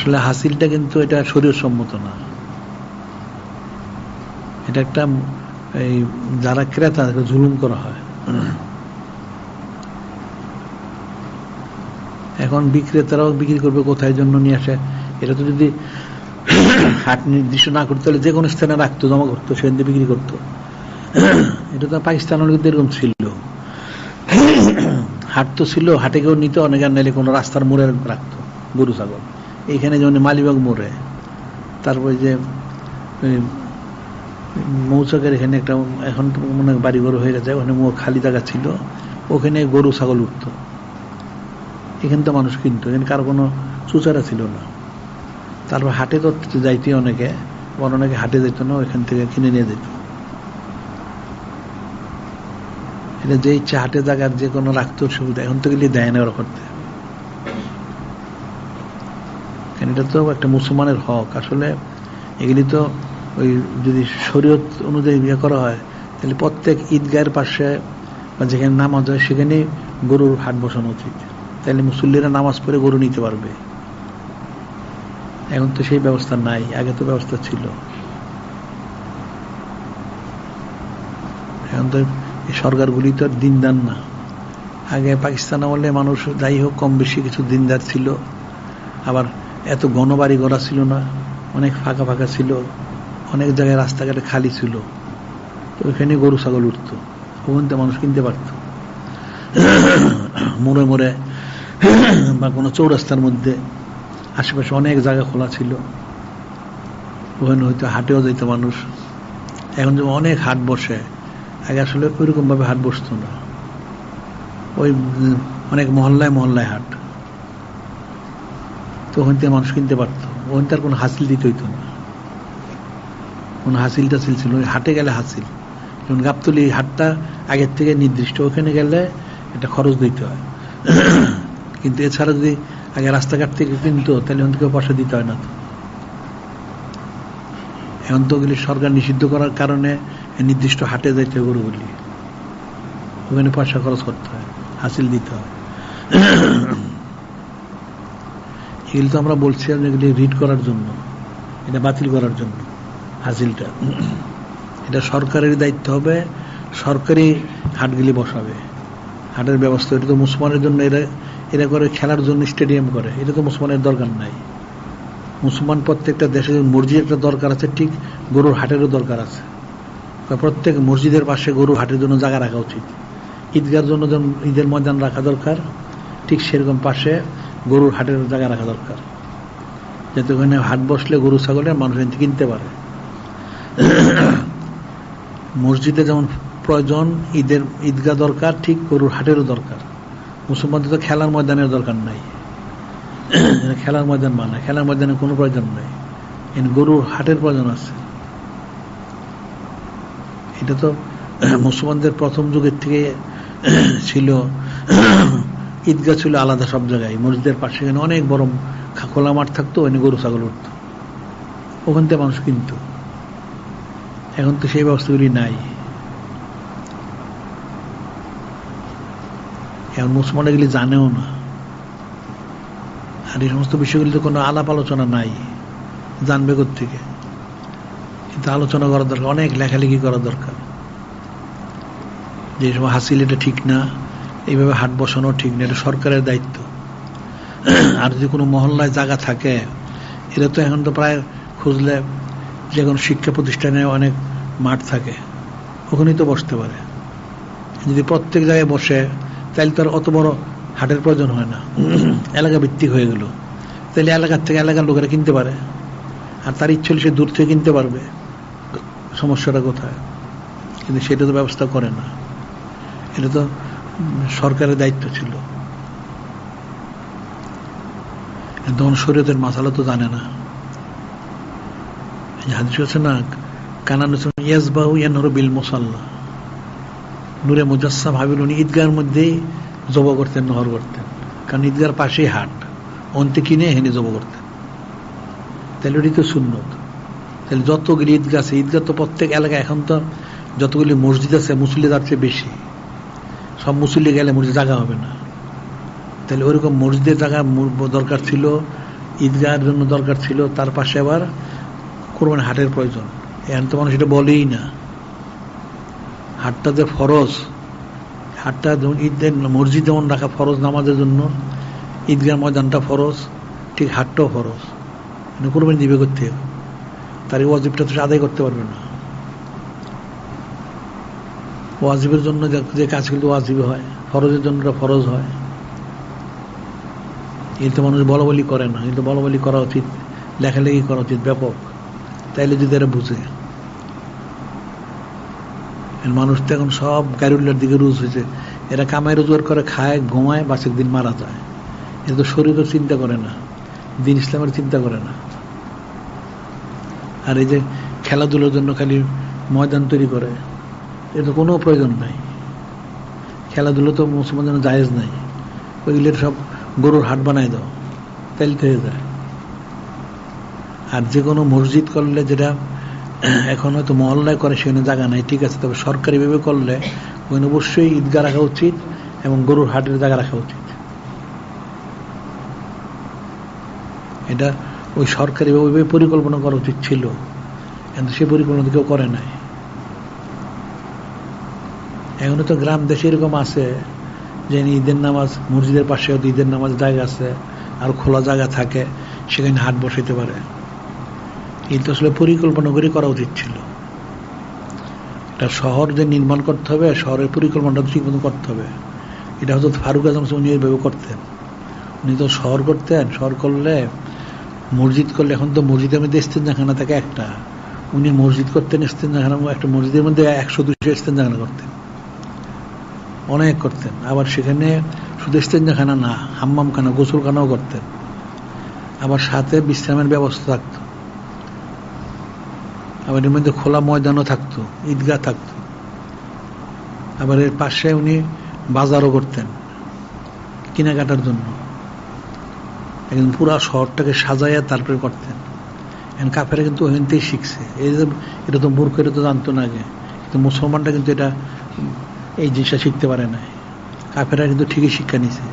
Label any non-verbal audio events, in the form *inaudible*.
আসলে হাসিলটা কিন্তু এটা শরীর সম্মত না। এটা একটা, এই যারা ক্রেতা, তাদেরকে জুলুম করা হয়। এখন বিক্রেতারাও বিক্রি করবে কোথায় জন্য নিয়ে আসে? এটা তো যদি হাট নির্দিষ্ট না করতে হলে যে কোনো স্থানে রাখতো, জমা করতো, সেখান থেকে বিক্রি করতো। এটা তো পাকিস্তান কিন্তু এরকম ছিল। হাট তো ছিল, হাটে কেউ নিতে, অনেক আর নাইলে কোনো রাস্তার মোড়ে রাখতো, গরু, ছাগল। এইখানে যেমন মালিবাগ মোড়ে, তারপরে যে মৌচাকের এখানে একটা, এখন মনে বাড়ি ঘর হয়ে গেছে, ওখানে খালি জায়গা ছিল, ওখানে গরু, ছাগল উঠতো। এখানে তো মানুষ কিনতো, এখানে কারও কোনো চুচারা ছিল না। তারপর হাটে তো যাইতে অনেকে, আবার অনেকে হাটে যেত না, ওইখান থেকে কিনে নিয়ে যেত। এটা যে ইচ্ছা হাটে জায়গার যে কোনো রাখতো সুবিধা, এখন তো গেলে দেয় না ওরা করতে। এটা তো একটা মুসলমানের হক। আসলে এগুলি তো ওই যদি শরীয়ত অনুযায়ী বিয়ে করা হয়, তাহলে প্রত্যেক ঈদগাহের পাশে বা যেখানে নামাজ হয়, সেখানে গরুর হাট বসানো উচিত। তাহলে মুসল্লিরা নামাজ পড়ে গরু নিতে পারবে। এখন তো সেই ব্যবস্থা নাই, আগে তো ব্যবস্থা ছিল। এখন তো সরকারগুলি তো দিন দান না। আগে পাকিস্তান আমলে মানুষ যাই হোক, কম বেশি কিছু দিনদার ছিল। আবার এত গণবাড়ি গড়া ছিল না, অনেক ফাঁকা ফাঁকা ছিল, অনেক জায়গায় রাস্তাঘাটে খালি ছিল। তো ওইখানে গরু, ছাগল উঠত, ওখান থেকে মানুষ কিনতে পারত। মোড়ে মোড়ে বা কোনো চৌরাস্তার মধ্যে আশেপাশে অনেক জায়গা খোলা ছিল। ওখানে হয়তো হাটেও যেত মানুষ। এখন যেমন অনেক হাট বসে, আগে আসলে ওইরকমভাবে হাট বসতো না। ওই অনেক মহল্লায় মহল্লায় হাট। তো ওখান থেকে মানুষ কিনতে পারতো। ওখান তার কোনো হাসিল দিতে হইতো না। কোনো হাসিল টাসিল ছিল হাটে গেলে হাসিল। যেমন গাবতলি হাটটা আগের থেকে নির্দিষ্ট। ওখানে গেলে এটা খরচ দিতে হয়। কিন্তু এছাড়া যদি আগে রাস্তাঘাট থেকে কিনতো, তাহলে ওখান থেকে পয়সা দিতে হয় না তো। এখন তো ওগুলি সরকার নিষিদ্ধ করার কারণে নির্দিষ্ট হাটে যাইতে হয় গরুগুলি। ওখানে পয়সা খরচ করতে হয়। হাসিল দিতে হয়। এগুলি তো আমরা বলছিলাম এগুলি রিড করার জন্য, এটা বাতিল করার জন্য হাসিলটা এটা সরকারের দায়িত্ব হবে, সরকারি হাটগুলি বসাবে। হাটের ব্যবস্থা, এটা তো মুসলমানের জন্য, এরা এরা করে খেলার জন্য স্টেডিয়াম করে, এটা তো মুসলমানের দরকার নাই। মুসলমান প্রত্যেকটা দেশে মসজিদ একটা দরকার আছে, ঠিক গরুর হাটেরও দরকার আছে। প্রত্যেক মসজিদের পাশে গরু হাটের জন্য জায়গা রাখা উচিত। ঈদগার জন্য ঈদের ময়দান রাখা দরকার, ঠিক সেরকম পাশে গরুর হাটের জায়গা রাখা দরকার। যাতে ওখানে হাট বসলে গরু, ছাগলের মানুষ কিনতে পারে। মসজিদে যেমন প্রয়োজন, ঈদের ঈদগাহ দরকার, ঠিক গরুর হাটেরও দরকার। মুসলমানদের তো খেলার ময়দানের দরকার নাই। খেলার ময়দান বানায়। খেলার ময়দানে কোনো প্রয়োজন নাই। গরুর হাটের প্রয়োজন আছে। এটা তো মুসলমানদের প্রথম যুগের থেকে ছিল ঈদগাহ ছিল আলাদা সব জায়গায়। মসজিদের পাশে এখানে অনেক বড় খোলা মাঠ থাকতো, ওখানে গরু, ছাগল উঠত। ওখান থেকে মানুষ কিনত। এখন তো সেই ব্যবস্থাগুলি নাই। এখন মুসলমান এগুলি জানেও না। আর এই সমস্ত বিষয়গুলি তো কোনো আলাপ আলোচনা নাই। জানবে থেকে কিন্তু আলোচনা করা দরকার, অনেক লেখালেখি করা দরকার। যে সময় হাসিল এটা ঠিক না এইভাবে হাট বসানো ঠিক না এটা সরকারের দায়িত্ব। আর যদি কোনো মহল্লায় জায়গা থাকে এটা তো এখন তো প্রায় খুঁজলে যে কোনো শিক্ষা প্রতিষ্ঠানে অনেক মাঠ থাকে, ওখানেই তো বসতে পারে। যদি প্রত্যেক জায়গায় বসে, তাহলে তো আর অত বড় হাটের প্রয়োজন হয় না। এলাকা ভিত্তিক হয়ে গেল। তাহলে এলাকার থেকে এলাকার লোকেরা কিনতে পারে। আর তার ইচ্ছে হলে সে দূর থেকে কিনতে পারবে। সমস্যাটা কোথায়? কিন্তু সেটা তো ব্যবস্থা করে না। এটা তো সরকারের দায়িত্ব ছিল। তখন শরীয়তের মাসালা তো জানে না। হাদিস আছে না কানান ইয়াসবাহু ইয়ানহর বিল মোসাল্লা। নূরে মুজাসসাম হাবিল উনি ঈদগাহের মধ্যেই জব করতেন, নহর করতেন। কারণ ঈদগার পাশেই হাট। অন্তে কিনে হেনে জব করতেন। তাহলে ওটি তো সুন্নত। তাহলে যতগুলি ঈদগাহ আছে, ঈদগাহ তো প্রত্যেক এলাকায় এখন তো যতগুলি মসজিদ আছে তার চেয়ে বেশি। সব মুসল্লি গেলে মসজিদ জায়গা হবে না। তাহলে ওইরকম মসজিদের জায়গা দরকার ছিল, ঈদগাহের জন্য দরকার ছিল, তার পাশে আবার কোরবানি হাটের প্রয়োজন। এখন তো মানুষ এটা বলেই না। হাটটা যে ফরজ, হাটটা যেমন ঈদের মসজিদ যেমন রাখা ফরজ নামাজের জন্য, ঈদগাহ ময়দানটা ফরজ, ঠিক হাটটাও ফরজ। কোরবানি দিবে করতে তার এই ওয়াজিবটা তো আদায় করতে পারবে না। ওয়াজিবের জন্য যে- কাজগুলো ওয়াজিব হয়, ফরজের জন্য ফরজ হয়। কিন্তু মানুষ বলা বলি করে না কিন্তু বলা বলি করা উচিত, লেখালেখি করা উচিত, ব্যাপক। তাইলে যদি এরা বুঝে। মানুষ তো এখন সব গাড়িউল্লার দিকে রুজ হয়েছে। এরা কামাই রোজগার করে, খায়, ঘুমায়, বাসের দিন মারা যায়। এরা তো শরীরও চিন্তা করে না, দিন ইসলামের চিন্তা করে না। আর এই যে খেলাধুলার জন্য খালি ময়দান তৈরি করে তো কোনো প্রয়োজন নাই। খেলাধুলো তো মুসলমান জন্য জায়েজ নাই। ওইগুলোর সব গরুর হাট বানাই দাও তাইলে হয়ে যায়। আর যে কোনো মসজিদ করলে যেটা *clears throat* এখন হয়তো মহল্লায় করে, সেখানে জায়গা নাই, ঠিক আছে। তবে সরকারিভাবে করলে ওখানে অবশ্যই ঈদগাহ রাখা উচিত এবং গরুর হাটের জায়গা রাখা উচিত। এটা ওই সরকারিভাবে পরিকল্পনা করা উচিত ছিল। কিন্তু সে পরিকল্পনা কেউ করে নাই। এখনও তো গ্রাম দেশে এরকম আছে যে ঈদের নামাজ, মসজিদের পাশে হয়তো ঈদের নামাজ জায়গা আছে, আর খোলা জায়গা থাকে, সেখানে হাট বসাইতে পারে। এই তো আসলে পরিকল্পনা করে করা উচিত ছিল। এটা শহর যে নির্মাণ করতে হবে, শহরের পরিকল্পনাটা ঠিক মতো করতে হবে। এটা হয়তো ফারুক আজম উনি এইভাবে করতেন। উনি তো শহর করতেন, শহর করলে মসজিদ করলে, এখন তো মসজিদের মধ্যে ইস্তেঞ্জাখানা থাকে একটা। উনি মসজিদ করতেন, ইস্তেঞ্জাখানা একটা মসজিদের মধ্যে একশো দুশো ইস্তেঞ্জাখানা করতেন। অনেক করতেন। আবার সেখানে শুধু ইস্তেঞ্জাখানা না, হাম্মামখানা, গোসলখানাও করতেন। আবার সাথে বিশ্রামের ব্যবস্থা থাকতো। আবার এর মধ্যে খোলা ময়দানও থাকতো, ঈদগাহ থাকতো। আবার এর পাশে উনি বাজারও করতেন, কেনাকাটার জন্য। একদম পুরা শহরটাকে সাজাইয়া তারপরে করতেন। এখন কাফেরা কিন্তু ওখান থেকেই শিখছে। এই যে, এটা তো মূর্খ, এটা তো জানতো না আগে। কিন্তু মুসলমানটা কিন্তু এটা এই জিনিসটা শিখতে পারে না কাফেরা কিন্তু ঠিকই শিক্ষা নিছে